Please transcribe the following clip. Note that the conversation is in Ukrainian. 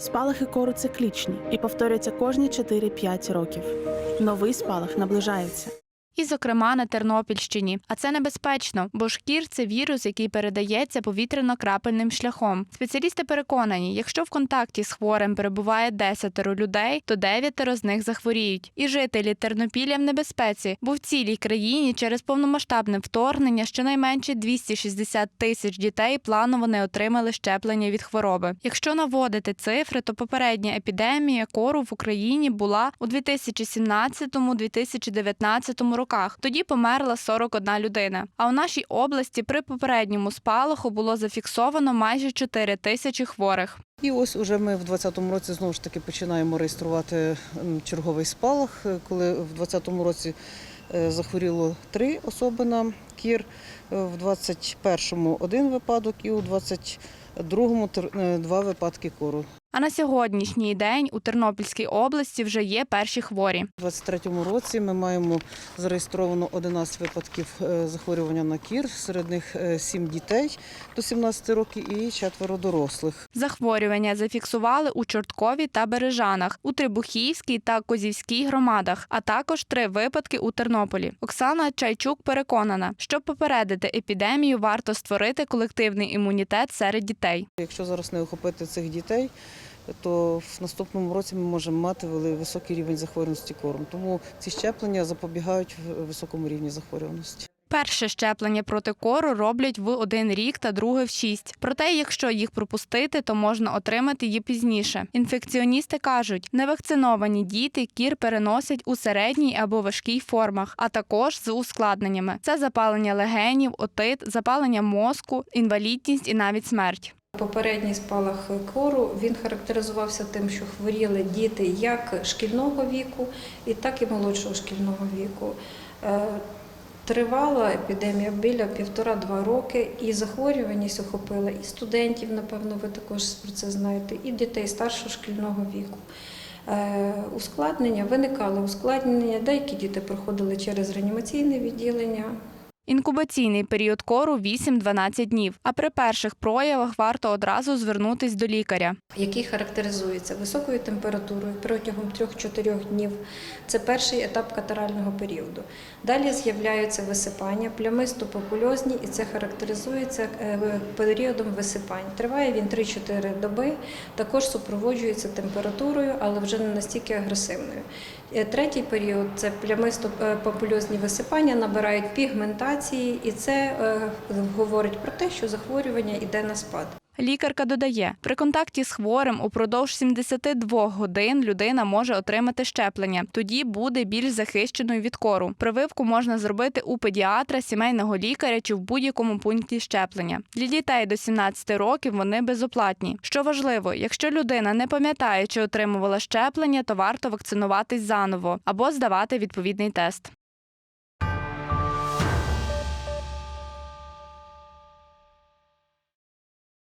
Спалахи кору циклічні і повторюються кожні 4-5 років. Новий спалах наближається. І, зокрема, на Тернопільщині. А це небезпечно, бо шкір це вірус, який передається повітряно-крапельним шляхом. Спеціалісти переконані, якщо в контакті з хворим перебуває 10 людей, то 9 з них захворіють. І жителі Тернопілля в небезпеці, бо в цілій країні через повномасштабне вторгнення щонайменше 260 тисяч дітей планово не отримали щеплення від хвороби. Якщо наводити цифри, то попередня епідемія кору в Україні була у 2017-2019 роках. Тоді померла 41 людина. А у нашій області при попередньому спалаху було зафіксовано майже 4 тисячі хворих. І ось уже ми в 2020 році знову ж таки починаємо реєструвати черговий спалах, коли в 2020 році е, захворіло три особи на кір, е, в 2021 один випадок і у 2022 тр- е, два випадки кору. А на сьогоднішній день у Тернопільській області вже є перші хворі. У 2023 році ми маємо зареєстровано 11 випадків е, захворювання на кір, серед них 7 дітей до 17 років і четверо дорослих. Захворювання зафіксували у Чорткові та Бережанах, у Трибухівській та Козівській громадах, а також три випадки у Тернополі. Оксана Чайчук переконана, щоб попередити епідемію, варто створити колективний імунітет серед дітей. Якщо зараз не охопити цих дітей, то в наступному році ми можемо мати вели- високий рівень захворюваності кором. Тому ці щеплення запобігають високому рівні захворюваності. Перше щеплення проти кору роблять в один рік та друге в шість. Проте, якщо їх пропустити, то можна отримати її пізніше. Інфекціоністи кажуть, невакциновані діти кір переносять у середній або важкій формах, а також з ускладненнями. Це запалення легенів, отит, запалення мозку, інвалідність і навіть смерть. Попередній спалах кору він характеризувався тим, що хворіли діти як шкільного віку, і так і молодшого шкільного віку. Е, Тривала епідемія біля півтора-два роки, і захворюваність охопила і студентів, напевно, ви також про це знаєте, і дітей старшого шкільного віку. Е, Ускладнення виникали ускладнення. Деякі діти проходили через реанімаційне відділення, Інкубаційний період кору 8-12 днів. А при перших проявах варто одразу звернутись до лікаря. який характеризується високою температурою протягом 3-4 днів. Це перший етап катарального періоду. Далі з'являються висипання, плямисто-попульозні, і це характеризується е, періодом висипань. Триває він 3-4 доби, також супроводжується температурою, але вже не настільки агресивною. Е, Третій період це плямисто-попульозні висипання, набирають пігментації, і це е, говорить про те, що захворювання йде на спад. Лікарка додає, при контакті з хворим упродовж 72 годин людина може отримати щеплення. Тоді буде більш захищеною від кору. Прививку можна зробити у педіатра, сімейного лікаря чи в будь-якому пункті щеплення. Для дітей до 17 років вони безоплатні. Що важливо, якщо людина не пам'ятає, чи отримувала щеплення, то варто вакцинуватись заново або здавати відповідний тест.